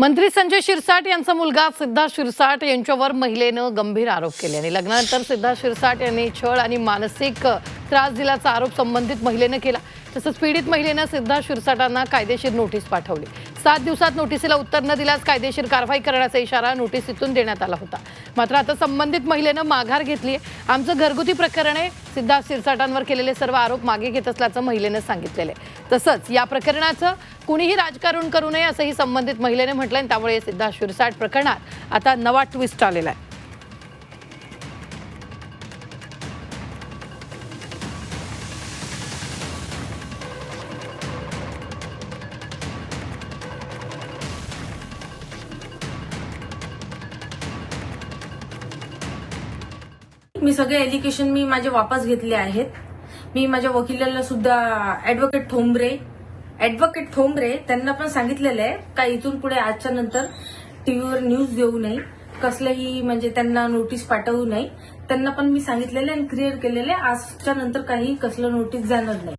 मंत्री संजय शिरसाट यांचा मुलगा सिद्धार्थ शिरसाट यांच्यावर महिलेनं गंभीर आरोप केले आणि लग्नानंतर सिद्धार्थ शिरसाट यांनी छळ आणि मानसिक त्रास दिल्याचा आरोप संबंधित महिलेनं केला. तसंच पीडित महिलेनं सिद्धार्थ शिरसाटांना कायदेशीर नोटीस पाठवली. सात दिवसात नोटिसीला उत्तर न दिल्यास कायदेशीर कारवाई करण्याचा इशारा नोटीसीतून देण्यात आला होता. मात्र आता संबंधित महिलेनं माघार घेतली आहे. आमचं घरगुती प्रकरण आहे. सिद्धार्थ शिरसाटांवर केलेले सर्व आरोप मागे घेत असल्याचं महिलेनं सांगितलेलं आहे. तसंच या प्रकरणाचं कुणीही राजकारण करू नये असंही संबंधित महिलेने म्हटलंय. त्यामुळे सिद्धा शिरसाट प्रकरणात आता नवा ट्विस्ट आलेला आहे. मी सगळे एज्युकेशन मी माझे वापस घेतले आहेत. मी माझ्या वकिलाला सुद्धा ऍडव्होकेट थोंबरे ऍडव्होकेट थोंबरे त्यांना पण सांगितलेलं आहे. का इथून पुढे आजच्या नंतर टीव्हीवर न्यूज देऊ नये. कसलंही म्हणजे त्यांना नोटीस पाठवू नये. त्यांना पण मी सांगितलेलं आणि क्लिअर केलेलं आहे. आजच्या नंतर काही कसलं नोटीस जाणार नाही.